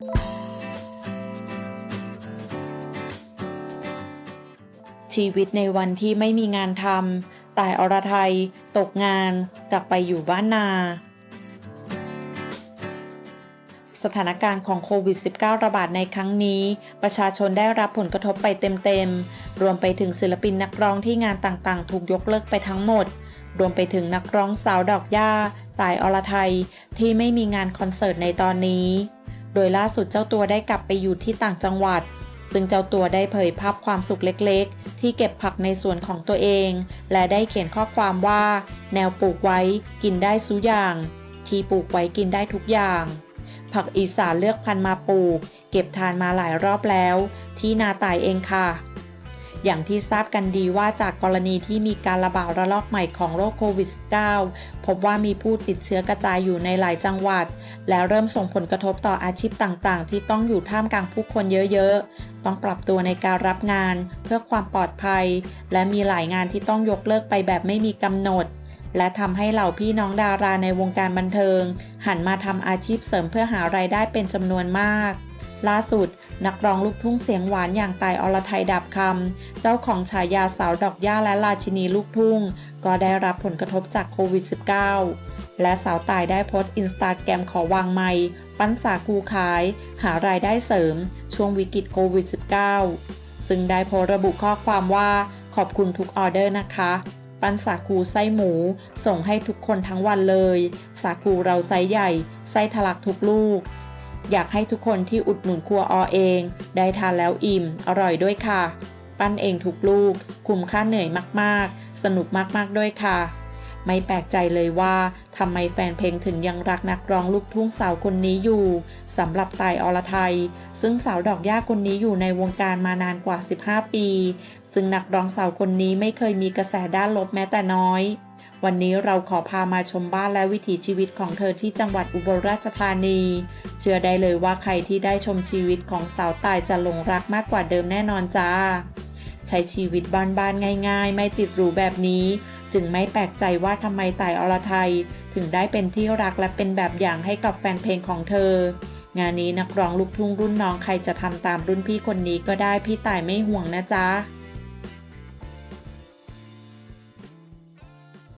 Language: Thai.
ชีวิตในวันที่ไม่มีงานทำตายอรไทย ตกงาน กลับไปอยู่บ้านนา สถานการณ์ของโควิด -19 ระบาดในครั้งนี้ ประชาชนได้รับผลกระทบไปเต็มๆ รวมไปถึงศิลปินนักร้องที่งานต่างๆ ถูกยกเลิกไปทั้งหมด รวมไปถึงนักร้องสาวดอกย่า ตายอรไทย ที่ไม่มีงานคอนเสิร์ตในตอนนี้ โดยล่าสุดเจ้าตัวได้กลับไปอยู่ที่ต่างจังหวัด ซึ่งเจ้าตัวได้เผยภาพความสุขเล็กๆ ที่เก็บผักในสวนของตัวเอง และได้เขียนข้อความว่า แนวปลูกไว้กินได้สุอย่าง ที่ปลูกไว้กินได้ทุกอย่าง ผักอีสานเลือกพันธุ์มาปลูก เก็บทานมาหลายรอบแล้ว ที่นาตายเองค่ะ อย่างที่ทราบกันดีว่าจากกรณีที่มีการระบาดระลอกใหม่ของโรคโควิด -19 พบว่ามีผู้ติดเชื้อกระจายอยู่ในหลายจังหวัด แล้วเริ่มส่งผลกระทบต่ออาชีพต่างๆ ที่ต้องอยู่ท่ามกลางผู้คนเยอะๆ ต้องปรับตัวในการรับงานเพื่อความปลอดภัย และมีหลายงานที่ต้องยกเลิกไปแบบไม่มีกำหนดและทำให้เหล่าพี่น้องดาราในวงการบันเทิง หันมาทำอาชีพเสริมเพื่อหารายได้เป็นจำนวนมาก ล่าสุด นักร้องลูกทุ่งเสียงหวานอย่างตายอรไทยดับคำ เจ้าของฉายาสาวดอกย่าและราชินีลูกทุ่ง ก็ได้รับผลกระทบจากโควิด -19 และสาวตายได้โพสต์อินสตาแกรมขอวางไมค์ปั้นสาคูขาย หารายได้เสริม ช่วงวิกฤตโควิด -19 ซึ่งได้โพสระบุข้อความว่าขอบคุณทุกออเดอร์นะคะปั้นสาคูไส้หมู ส่งให้ทุกคนทั้งวันเลย สาคูเราไซส์ใหญ่ ไส้ทะลักทุกลูก อยากให้ทุกคนที่อุดหนุนครัวอเอง ได้ทานแล้วอิ่ม อร่อยด้วยค่ะ ปั้นเองทุกลูก คุ้มค่าเหนื่อยมากๆ สนุกมากๆด้วยค่ะ ไม่แปลกใจเลยว่าทำไมแฟนเพลงถึงยังรักนักร้องลูกทุ่งสาวคนนี้อยู่สำหรับตายอรไทย ซึ่งสาวดอกย่าคนนี้อยู่ในวงการมานานกว่า 15 ปี ซึ่งนักร้องสาวคนนี้ไม่เคยมีกระแสด้านลบแม้แต่น้อย วันนี้เราขอพามาชมบ้านและวิถีชีวิตของเธอที่จังหวัดอุบลราชธานี เชื่อได้เลยว่าใครที่ได้ชมชีวิตของสาวตายจะหลงรักมากกว่าเดิมแน่นอนจ้า ใช้ชีวิตบ้านๆง่าย ๆ ไม่ติดหรูแบบนี้ จึงไม่แปลกใจว่าทำไมตายอรไทย ถึงได้เป็นที่รักและเป็นแบบอย่างให้กับแฟนเพลงของเธอ งานนี้นักร้องลูกทุ่งรุ่นน้องใครจะทำตามรุ่นพี่คนนี้ก็ได้พี่ตายไม่ห่วงนะจ๊ะ